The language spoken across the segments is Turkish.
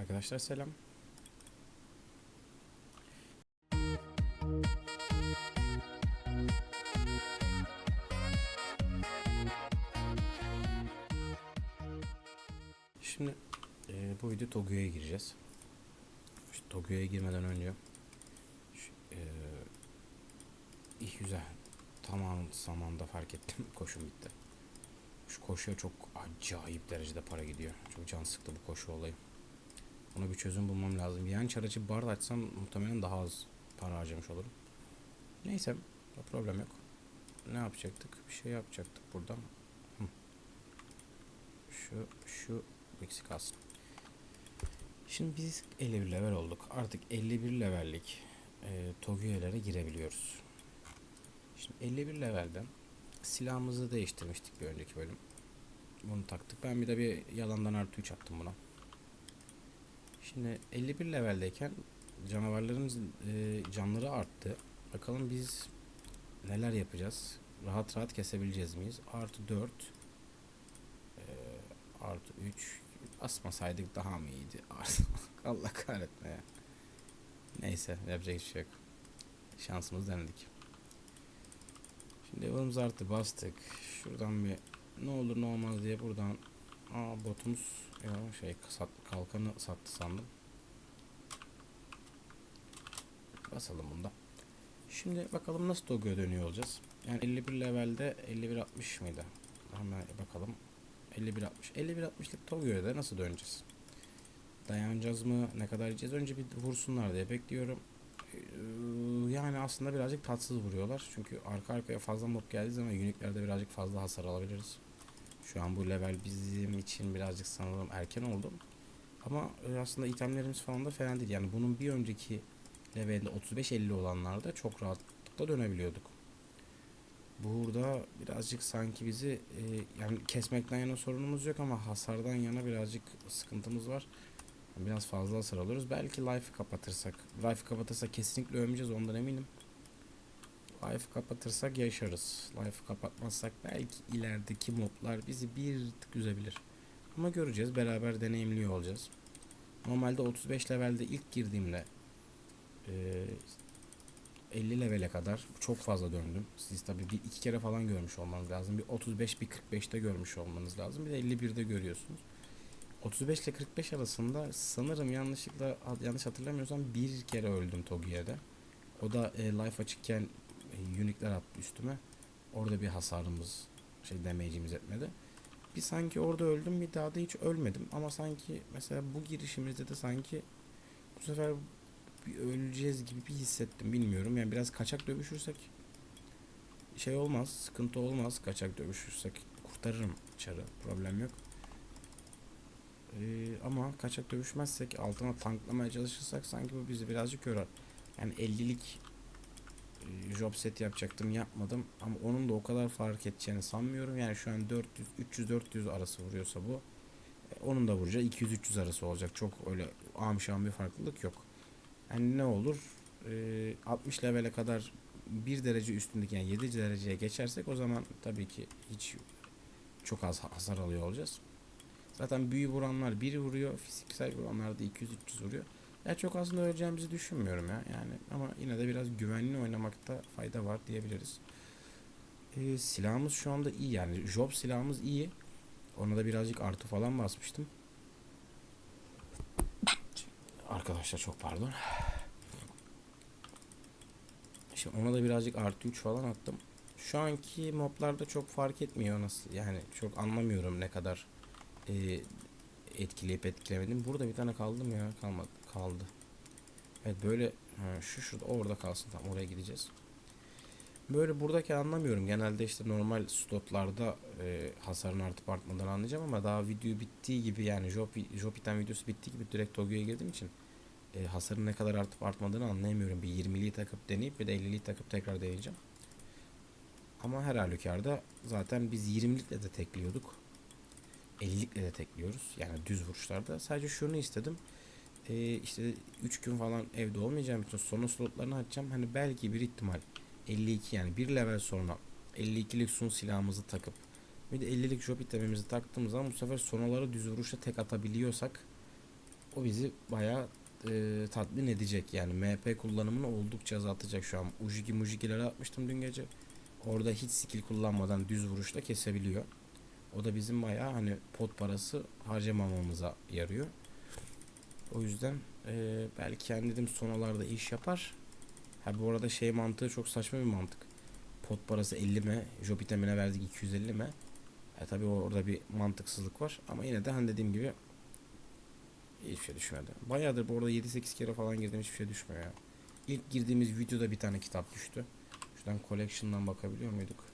Arkadaşlar selam. Şimdi e, bu video Togu'ya gireceğiz. Şu Togu'ya girmeden önce şu, e, ilk güzel tamam zamanda fark ettim koşum bitti. Şu koşuya çok acayip derecede para gidiyor. Çok can sıktı bu koşu olayı. Ona bir çözüm bulmam lazım. Yan çarıcı bar da açsam muhtemelen daha az para harcamış olurum. Neyse problem yok. Ne yapacaktık? Bir şey yapacaktık burada. Hı. Şu şu eksik kalsın. Şimdi biz 51 level olduk. Artık 51 levellik e, Togya'lara girebiliyoruz. Şimdi 51 levelden silahımızı değiştirmiştik bir önceki bölüm. Bunu taktık. Ben bir de bir yalandan artı 3 attım buna. Şimdi 51 leveldeyken canavarlarımız e, canları arttı. Bakalım biz neler yapacağız? Rahat rahat kesebileceğiz miyiz? Artı 4 e, artı 3 asmasaydık daha mı iyiydi? Allah kahretme ya. Neyse yapacak hiçbir şey yok. Şansımız denedik. Şimdi level'ımız arttı bastık. Şuradan bir ne olur ne olmaz diye buradan Aa botumuz ya şey sat, kalkanı sattı sandım. Basalım bunda. Şimdi bakalım nasıl Togo'ya dönüyor olacağız. Yani 51 levelde 51-60 mıydı? Hemen bakalım. 51-60. 51-60'lık Togo'ya da nasıl döneceğiz? Dayanacağız mı? Ne kadar yiyeceğiz? Önce bir vursunlar diye bekliyorum. Ee, Yani aslında birazcık tatsız vuruyorlar. Çünkü arka arkaya fazla mob geldiği zaman uniklerde birazcık fazla hasar alabiliriz. Şu an bu level bizim için birazcık sanırım erken oldu. Ama e, aslında itemlerimiz falan da fena değil. Yani bunun bir önceki levelde 35-50 olanlarda çok rahatlıkla dönebiliyorduk. Burada birazcık sanki bizi e, yani kesmekten yana sorunumuz yok ama hasardan yana birazcık sıkıntımız var. Biraz fazla hasar alıyoruz. Belki life'ı kapatırsak. Life'ı kapatırsak kesinlikle ölmeyeceğiz ondan eminim. Life'ı kapatırsak yaşarız. Life'ı kapatmazsak belki ilerideki moblar bizi bir tık üzebilir. Ama göreceğiz. Beraber deneyimliyor olacağız. Normalde 35 levelde ilk girdiğimde e, 50 levele kadar çok fazla döndüm. Siz tabi bir iki kere falan görmüş olmanız lazım. Bir 35 bir 45'te görmüş olmanız lazım. Bir de 51'de görüyorsunuz. 35 ile 45 arasında sanırım yanlışlıkla yanlış hatırlamıyorsam bir kere öldüm Togi'de. O da e, life açıkken e, unique'ler attı üstüme. Orada bir hasarımız şey damage'imiz etmedi. Bir sanki orada öldüm bir daha da hiç ölmedim ama sanki mesela bu girişimizde de sanki bu sefer bir öleceğiz gibi bir hissettim bilmiyorum yani biraz kaçak dövüşürsek şey olmaz sıkıntı olmaz kaçak dövüşürsek kurtarırım çarı problem yok. Ee, ama kaçak dövüşmezsek altına tanklamaya çalışırsak sanki bu bizi birazcık yorar. Yani 50'lik e, job set yapacaktım yapmadım ama onun da o kadar fark edeceğini sanmıyorum. Yani şu an 400 300 400 arası vuruyorsa bu e, onun da vuracağı 200 300 arası olacak. Çok öyle amşan bir farklılık yok. Yani ne olur? E, 60 levele kadar bir derece üstündeki yani 7 dereceye geçersek o zaman tabii ki hiç çok az hasar alıyor olacağız. Zaten büyü vuranlar biri vuruyor, fiziksel vuranlar da 200-300 vuruyor. Ya çok aslında öleceğimizi düşünmüyorum ya yani ama yine de biraz güvenli oynamakta fayda var diyebiliriz. Ee, silahımız şu anda iyi yani job silahımız iyi. Ona da birazcık artı falan basmıştım. Arkadaşlar çok pardon. Şimdi ona da birazcık artı 3 falan attım. Şu anki moblarda çok fark etmiyor nasıl yani çok anlamıyorum ne kadar e, etkileyip etkilemedim. Burada bir tane kaldı mı ya? Kalmadı. Kaldı. Evet böyle ha, şu şurada orada kalsın. Tam oraya gideceğiz. Böyle buradaki anlamıyorum. Genelde işte normal slotlarda e, hasarın artıp artmadan anlayacağım ama daha video bittiği gibi yani Job item videosu bittiği gibi direkt Togo'ya girdiğim için e, hasarın ne kadar artıp artmadığını anlayamıyorum. Bir 20'liyi takıp deneyip bir de 50'liyi takıp tekrar deneyeceğim. Ama her halükarda zaten biz 20'likle de tekliyorduk. 50'likle de tekliyoruz. Yani düz vuruşlarda. Sadece şunu istedim. Ee, işte 3 gün falan evde olmayacağım için sonu slotlarını açacağım. Hani belki bir ihtimal 52 yani bir level sonra 52'lik sun silahımızı takıp bir de 50'lik job itemimizi taktığımız zaman bu sefer sonaları düz vuruşla tek atabiliyorsak o bizi bayağı e, tatmin edecek. Yani MP kullanımını oldukça azaltacak şu an. Ujigi mujigileri atmıştım dün gece. Orada hiç skill kullanmadan düz vuruşla kesebiliyor. O da bizim bayağı hani pot parası harcamamamıza yarıyor. O yüzden e, belki yani dedim sonalarda iş yapar. Ha bu arada şey mantığı çok saçma bir mantık. Pot parası 50 mi? Job itemine verdik 250 mi? E tabi orada bir mantıksızlık var. Ama yine de hani dediğim gibi hiçbir şey düşmedi. Bayağıdır bu arada 7-8 kere falan girdim hiçbir şey düşmüyor ya. İlk girdiğimiz videoda bir tane kitap düştü. Şuradan collection'dan bakabiliyor muyduk?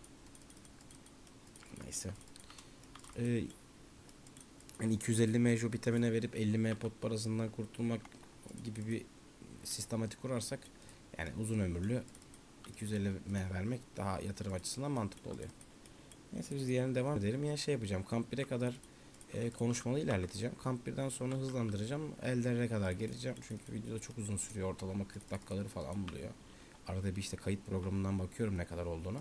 Neyse. Ee, yani 250 M job itemine verip 50 M pot parasından kurtulmak gibi bir sistematik kurarsak yani uzun ömürlü 250 M vermek daha yatırım açısından mantıklı oluyor. Neyse biz diğerine devam edelim. Yani şey yapacağım. Kamp 1'e kadar e, konuşmalı ilerleteceğim. Kamp 1'den sonra hızlandıracağım. Elder'e kadar geleceğim. Çünkü video çok uzun sürüyor. Ortalama 40 dakikaları falan buluyor. Arada bir işte kayıt programından bakıyorum ne kadar olduğunu.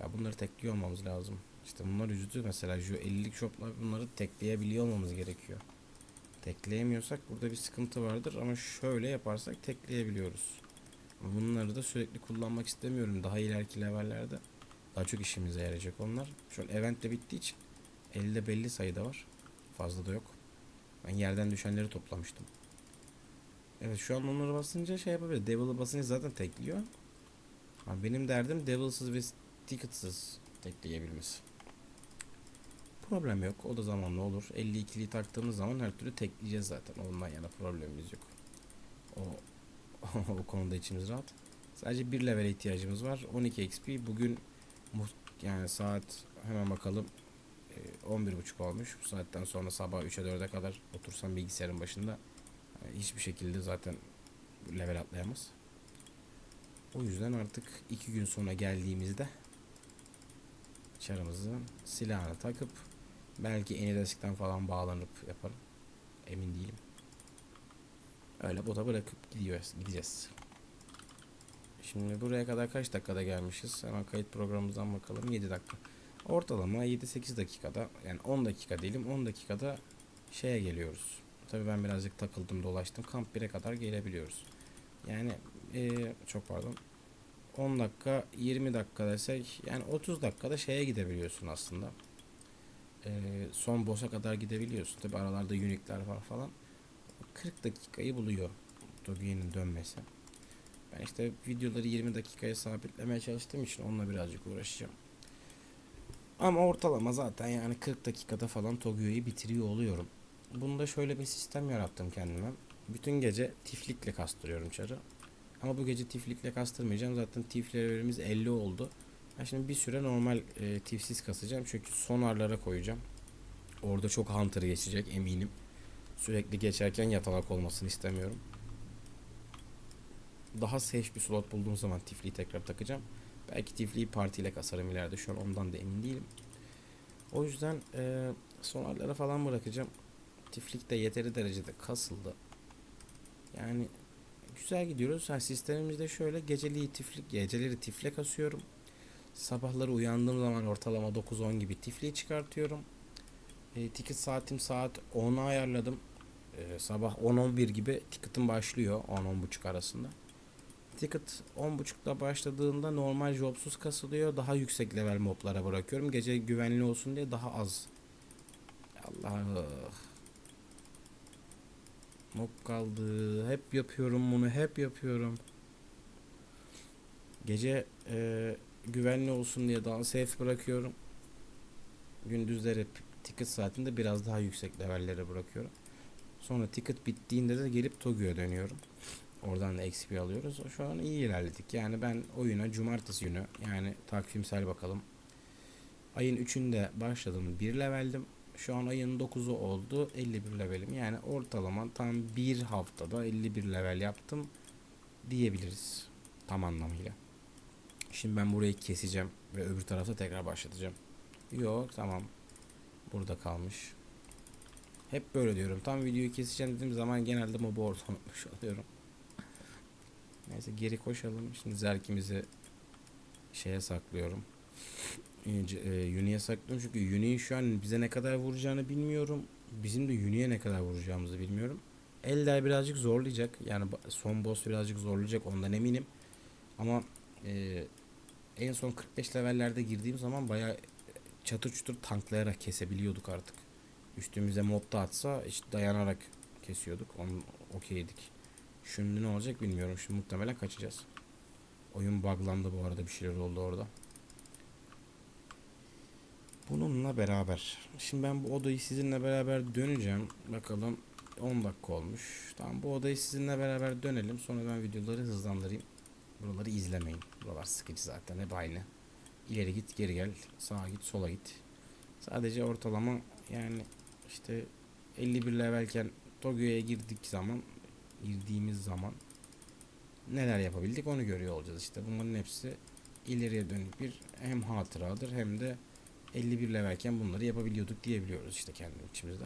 Ya bunları tekliyor olmamız lazım. İşte bunlar üzdü mesela şu 50'lik shoplar bunları tekleyebiliyor olmamız gerekiyor. Tekleyemiyorsak burada bir sıkıntı vardır ama şöyle yaparsak tekleyebiliyoruz. Bunları da sürekli kullanmak istemiyorum daha ileriki levellerde. Daha çok işimize yarayacak onlar. An event de bittiği için elde belli sayıda var. Fazla da yok. Ben yerden düşenleri toplamıştım. Evet şu an onları basınca şey yapabilir. Devil'ı basınca zaten tekliyor. Ama benim derdim Devil'sız ve Ticket'sız tekleyebilmesi. Problem yok. O da zamanla olur. 52'liyi taktığımız zaman her türlü tekleyeceğiz zaten. Ondan yana problemimiz yok. O o konuda içimiz rahat. Sadece bir level ihtiyacımız var. 12 XP. Bugün yani saat hemen bakalım e, 11.30 olmuş. Bu saatten sonra sabah 3'e 4'e kadar otursam bilgisayarın başında e, hiçbir şekilde zaten level atlayamaz. O yüzden artık iki gün sonra geldiğimizde çarımızın silahını takıp belki Enidesk'ten falan bağlanıp yaparım. Emin değilim. Öyle bota bırakıp gidiyoruz, gideceğiz. Şimdi buraya kadar kaç dakikada gelmişiz? Hemen kayıt programımızdan bakalım. 7 dakika. Ortalama 7-8 dakikada yani 10 dakika diyelim 10 dakikada şeye geliyoruz. Tabii ben birazcık takıldım dolaştım. Kamp 1'e kadar gelebiliyoruz. Yani eee, çok pardon. 10 dakika 20 dakika desek yani 30 dakikada şeye gidebiliyorsun aslında. Eee, son boss'a kadar gidebiliyorsun. Tabi aralarda unique'ler var falan. 40 dakikayı buluyor Doge'nin dönmesi. Ben işte videoları 20 dakikaya sabitlemeye çalıştığım için onunla birazcık uğraşacağım. Ama ortalama zaten yani 40 dakikada falan Tokyo'yu bitiriyor oluyorum. Bunda şöyle bir sistem yarattım kendime. Bütün gece tiflikle kastırıyorum çarı. Ama bu gece tiflikle kastırmayacağım. Zaten tif levelimiz 50 oldu. Ben şimdi bir süre normal e, tifsiz kasacağım. Çünkü sonarlara koyacağım. Orada çok hunter geçecek eminim. Sürekli geçerken yatalak olmasını istemiyorum. Daha safe bir slot bulduğum zaman tifliği tekrar takacağım. Belki tifliği partiyle kasarım ileride. Şu an ondan da emin değilim. O yüzden e, sonarlara falan bırakacağım. Tiflik de yeteri derecede kasıldı. Yani güzel gidiyoruz. Ha, sistemimizde şöyle geceliği tiflik, geceleri tifle kasıyorum. Sabahları uyandığım zaman ortalama 9-10 gibi tifliği çıkartıyorum. E, ticket saatim saat 10'a ayarladım. E, sabah 10-11 gibi ticketim başlıyor 10-10.30 arasında. Ticket 10.30'da başladığında normal jobsuz kasılıyor. Daha yüksek level moblara bırakıyorum. Gece güvenli olsun diye daha az. Allah. Mob kaldı. Hep yapıyorum bunu. Hep yapıyorum. Gece e, güvenli olsun diye daha safe bırakıyorum. Gündüzleri ticket saatinde biraz daha yüksek levellere bırakıyorum. Sonra ticket bittiğinde de gelip Tokyo'ya dönüyorum. Oradan da XP alıyoruz. Şu an iyi ilerledik. Yani ben oyuna cumartesi günü yani takvimsel bakalım. Ayın 3'ünde başladım. 1 leveldim. Şu an ayın 9'u oldu. 51 levelim. Yani ortalama tam bir haftada 51 level yaptım diyebiliriz. Tam anlamıyla. Şimdi ben burayı keseceğim ve öbür tarafta tekrar başlatacağım. Yok tamam. Burada kalmış. Hep böyle diyorum. Tam videoyu keseceğim dediğim zaman genelde mobu orada unutmuş oluyorum. Neyse geri koşalım. Şimdi zerkimizi şeye saklıyorum. Önce, e, Uni'ye saklıyorum çünkü Uni'nin şu an bize ne kadar vuracağını bilmiyorum. Bizim de Uni'ye ne kadar vuracağımızı bilmiyorum. Elder birazcık zorlayacak. Yani son boss birazcık zorlayacak ondan eminim. Ama e, en son 45 levellerde girdiğim zaman bayağı çatır çutur tanklayarak kesebiliyorduk artık. Üstümüze mob da atsa işte dayanarak kesiyorduk. Onu okeydik. Şimdi ne olacak bilmiyorum. Şimdi muhtemelen kaçacağız. Oyun buglandı bu arada bir şeyler oldu orada. Bununla beraber. Şimdi ben bu odayı sizinle beraber döneceğim. Bakalım 10 dakika olmuş. Tamam bu odayı sizinle beraber dönelim. Sonra ben videoları hızlandırayım. Buraları izlemeyin. Buralar sıkıcı zaten hep aynı. İleri git geri gel. Sağa git sola git. Sadece ortalama yani işte 51 levelken Tokyo'ya girdik zaman girdiğimiz zaman neler yapabildik onu görüyor olacağız işte. Bunların hepsi ileriye dönük bir hem hatıradır hem de 51 levelken bunları yapabiliyorduk diyebiliyoruz işte kendi içimizde.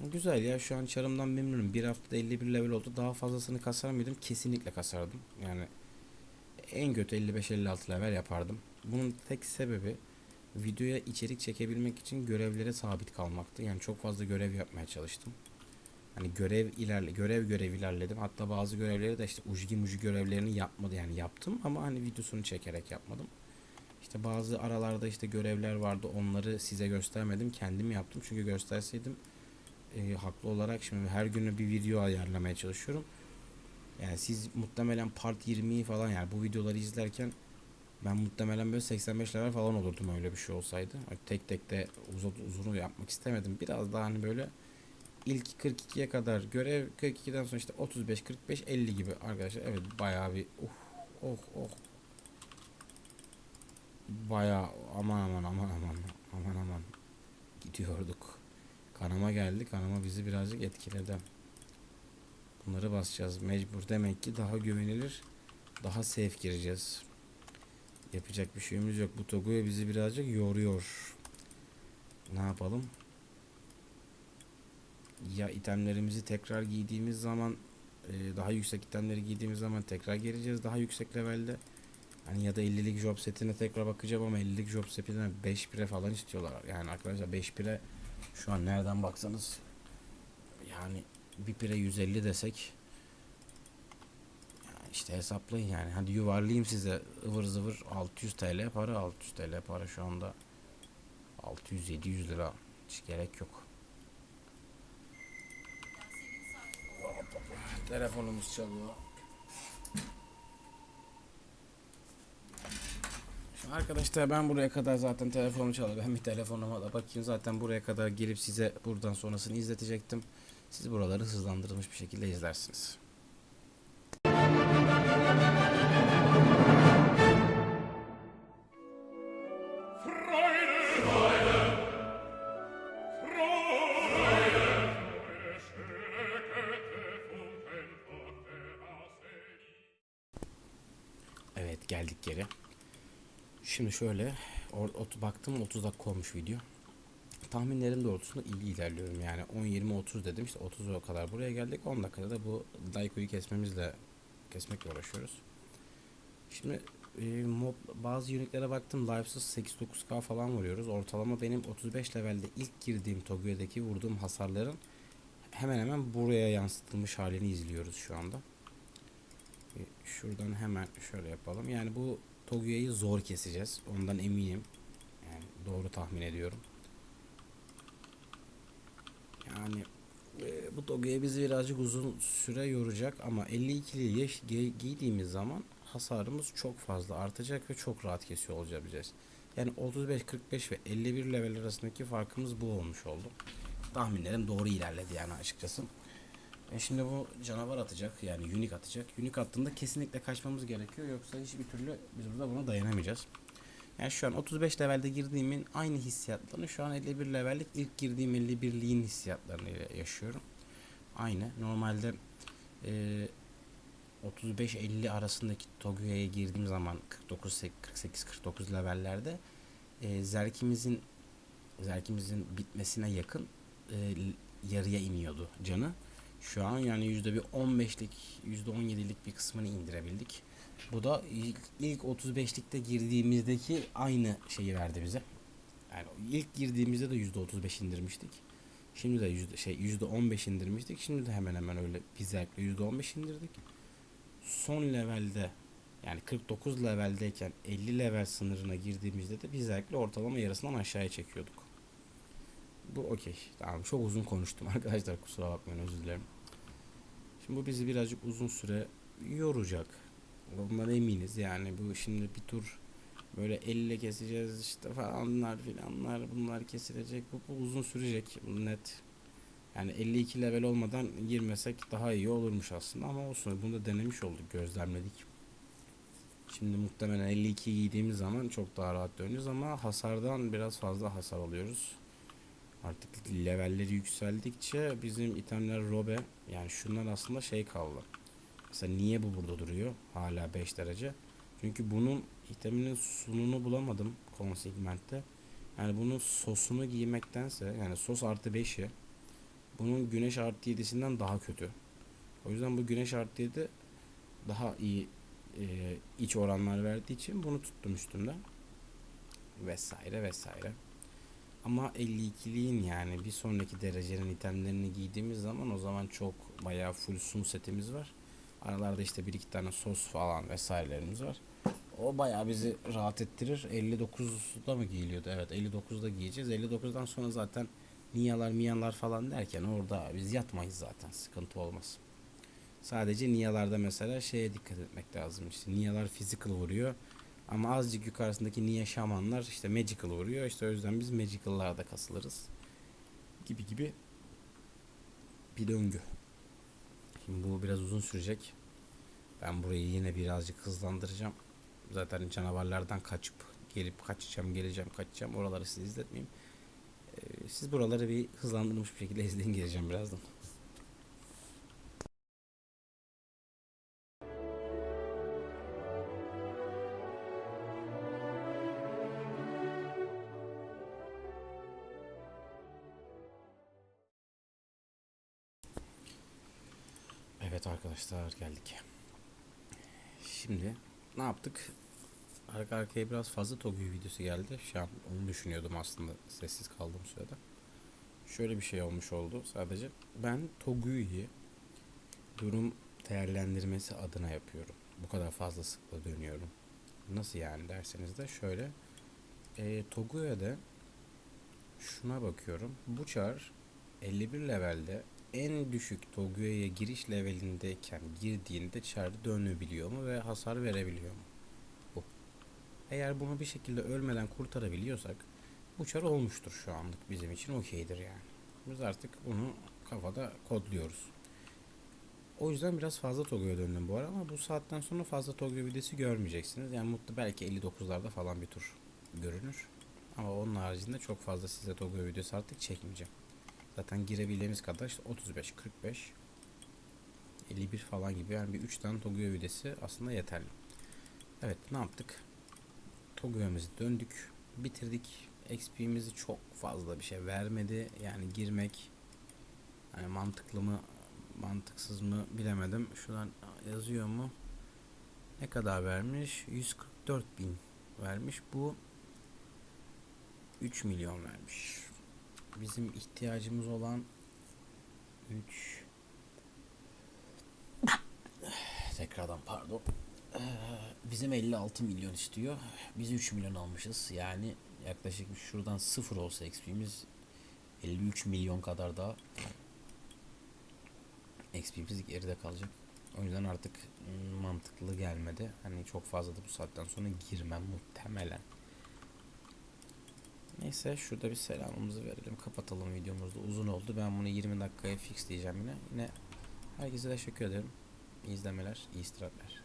Güzel ya şu an çarımdan memnunum. Bir haftada 51 level oldu. Daha fazlasını kasar mıydım? Kesinlikle kasardım. Yani en kötü 55-56 level yapardım. Bunun tek sebebi videoya içerik çekebilmek için görevlere sabit kalmaktı. Yani çok fazla görev yapmaya çalıştım. Hani görev ilerle görev görev ilerledim. Hatta bazı görevleri de işte ucgi muci görevlerini yapmadı yani yaptım ama hani videosunu çekerek yapmadım. İşte bazı aralarda işte görevler vardı. Onları size göstermedim. Kendim yaptım. Çünkü gösterseydim e, haklı olarak şimdi her günü bir video ayarlamaya çalışıyorum. Yani siz muhtemelen part 20'yi falan yani bu videoları izlerken ben muhtemelen böyle 85 level falan olurdum öyle bir şey olsaydı. Tek tek de uzun uzun yapmak istemedim. Biraz daha hani böyle ilk 42'ye kadar görev 42'den sonra işte 35 45 50 gibi arkadaşlar. Evet bayağı bir uh oh oh bayağı aman aman aman aman aman aman gidiyorduk. Kanama geldi. Kanama bizi birazcık etkiledi. Bunları basacağız. Mecbur. Demek ki daha güvenilir, daha safe gireceğiz. Yapacak bir şeyimiz yok. Bu Togo'ya bizi birazcık yoruyor. Ne yapalım? Ya itemlerimizi tekrar giydiğimiz zaman e, daha yüksek itemleri giydiğimiz zaman tekrar geleceğiz daha yüksek levelde. Hani ya da 50'lik job setine tekrar bakacağım ama 50'lik job setine 5 pire falan istiyorlar. Yani arkadaşlar 5 pire şu an nereden baksanız yani bir pire 150 desek işte hesaplayın yani. Hadi yuvarlayayım size ıvır zıvır 600 TL para 600 TL para şu anda 600-700 lira hiç gerek yok. Telefonumuz çalıyor. Arkadaşlar ben buraya kadar zaten telefonum çalıyor. Bir telefonuma da bakayım. Zaten buraya kadar gelip size buradan sonrasını izletecektim. Siz buraları hızlandırılmış bir şekilde izlersiniz. Evet geldik geri. Şimdi şöyle or, ot, baktım 30 dakika olmuş video. Tahminlerim doğrultusunda iyi ilerliyorum yani 10 20 30 dedim işte 30'a kadar buraya geldik 10 dakikada da bu Daiko'yu kesmemizle kesmekle uğraşıyoruz. Şimdi e, mob, bazı unitlere baktım livesız 8-9k falan vuruyoruz. Ortalama benim 35 levelde ilk girdiğim Togyo'daki vurduğum hasarların hemen hemen buraya yansıtılmış halini izliyoruz şu anda. E, Şuradan hemen şöyle yapalım. Yani bu Togyo'yu zor keseceğiz. Ondan eminim. Yani doğru tahmin ediyorum. Yani e, bu Togyo'ya bizi birazcık uzun süre yoracak ama 52'li yaş gi- giydiğimiz zaman hasarımız çok fazla artacak ve çok rahat kesiyor olabileceğiz. Yani 35, 45 ve 51 level arasındaki farkımız bu olmuş oldu. Tahminlerim doğru ilerledi yani açıkçası. E şimdi bu canavar atacak yani unique atacak. Unique attığında kesinlikle kaçmamız gerekiyor yoksa hiçbir türlü biz burada buna dayanamayacağız. Yani şu an 35 levelde girdiğimin aynı hissiyatlarını şu an 51 levellik ilk girdiğim 51'liğin hissiyatlarını yaşıyorum. Aynı. Normalde e, 35-50 arasındaki Togyo'ya girdiğim zaman 49-48-49 levellerde e, zerkimizin zerkimizin bitmesine yakın e, yarıya iniyordu canı. Şu an yani yüzde bir 15'lik, yüzde 17'lik bir kısmını indirebildik. Bu da ilk, ilk 35'likte girdiğimizdeki aynı şeyi verdi bize. Yani ilk girdiğimizde de yüzde 35 indirmiştik. Şimdi de yüzde şey yüzde 15 indirmiştik. Şimdi de hemen hemen öyle bir zevkle yüzde 15 indirdik. Son levelde yani 49 leveldeyken 50 level sınırına girdiğimizde de bir zevkle ortalama yarısından aşağıya çekiyorduk. Bu okey. Tamam çok uzun konuştum arkadaşlar kusura bakmayın özür dilerim. Şimdi bu bizi birazcık uzun süre yoracak. Bundan eminiz yani bu şimdi bir tur böyle elle keseceğiz işte falanlar filanlar bunlar kesilecek bu, bu uzun sürecek net. Yani 52 level olmadan girmesek daha iyi olurmuş aslında ama olsun bunu da denemiş olduk gözlemledik. Şimdi muhtemelen 52 giydiğimiz zaman çok daha rahat dönüyoruz ama hasardan biraz fazla hasar alıyoruz. Artık levelleri yükseldikçe bizim itemler robe yani şunlar aslında şey kaldı. Mesela niye bu burada duruyor hala 5 derece? Çünkü bunun iteminin sununu bulamadım konsigmentte. Yani bunun sosunu giymektense yani sos artı 5'i bunun güneş artı 7'sinden daha kötü. O yüzden bu güneş artı 7 daha iyi e, iç oranlar verdiği için bunu tuttum üstümde. Vesaire vesaire. Ama 52'liğin yani bir sonraki derecenin itemlerini giydiğimiz zaman o zaman çok bayağı full sun setimiz var. Aralarda işte bir iki tane sos falan vesairelerimiz var. O bayağı bizi rahat ettirir. 59'da mı giyiliyordu? Evet 59'da giyeceğiz. 59'dan sonra zaten niyalar miyalar falan derken orada biz yatmayız zaten. Sıkıntı olmaz. Sadece niyalarda mesela şeye dikkat etmek lazım. İşte niyalar physical vuruyor. Ama azıcık yukarısındaki niye şamanlar işte magical vuruyor. İşte o yüzden biz magical'larda kasılırız. Gibi gibi bir döngü. Şimdi bu biraz uzun sürecek. Ben burayı yine birazcık hızlandıracağım. Zaten canavarlardan kaçıp gelip kaçacağım, geleceğim, kaçacağım. Oraları size izletmeyeyim. Ee, siz buraları bir hızlandırılmış bir şekilde izleyin geleceğim birazdan. Arkadaşlar geldik. Şimdi ne yaptık? Arka arkaya biraz fazla Togu'yu videosu geldi. Şu an onu düşünüyordum aslında sessiz kaldığım sürede. Şöyle bir şey olmuş oldu sadece. Ben Togu'yu durum değerlendirmesi adına yapıyorum. Bu kadar fazla sıkla dönüyorum. Nasıl yani derseniz de şöyle. E, Togu'ya şuna bakıyorum. Bu çar 51 levelde en düşük Togu'ya giriş levelindeyken girdiğinde çar dönebiliyor mu ve hasar verebiliyor mu? Bu. Eğer bunu bir şekilde ölmeden kurtarabiliyorsak bu çar olmuştur şu anlık bizim için okeydir yani. Biz artık bunu kafada kodluyoruz. O yüzden biraz fazla Togu'ya döndüm bu ara ama bu saatten sonra fazla Togu videosu görmeyeceksiniz. Yani mutlu belki 59'larda falan bir tur görünür. Ama onun haricinde çok fazla size Togu videosu artık çekmeyeceğim. Zaten girebildiğimiz kadar işte 35, 45, 51 falan gibi yani bir 3 tane Toguyo videsi aslında yeterli. Evet ne yaptık? Toguyo'muzu döndük, bitirdik. XP'mizi çok fazla bir şey vermedi. Yani girmek yani mantıklı mı, mantıksız mı bilemedim. Şuradan yazıyor mu? Ne kadar vermiş? 144 bin vermiş. Bu 3 milyon vermiş bizim ihtiyacımız olan 3 tekrardan pardon. Ee, bizim 56 milyon istiyor. Biz 3 milyon almışız. Yani yaklaşık şuradan 0 olsa XP'miz 53 milyon kadar daha XP'miz geride kalacak. O yüzden artık mantıklı gelmedi. Hani çok fazla da bu saatten sonra girmem muhtemelen Neyse şurada bir selamımızı verelim. Kapatalım videomuz da uzun oldu. Ben bunu 20 dakikaya fix diyeceğim yine. Yine herkese teşekkür ederim. İyi izlemeler, iyi istirahatler.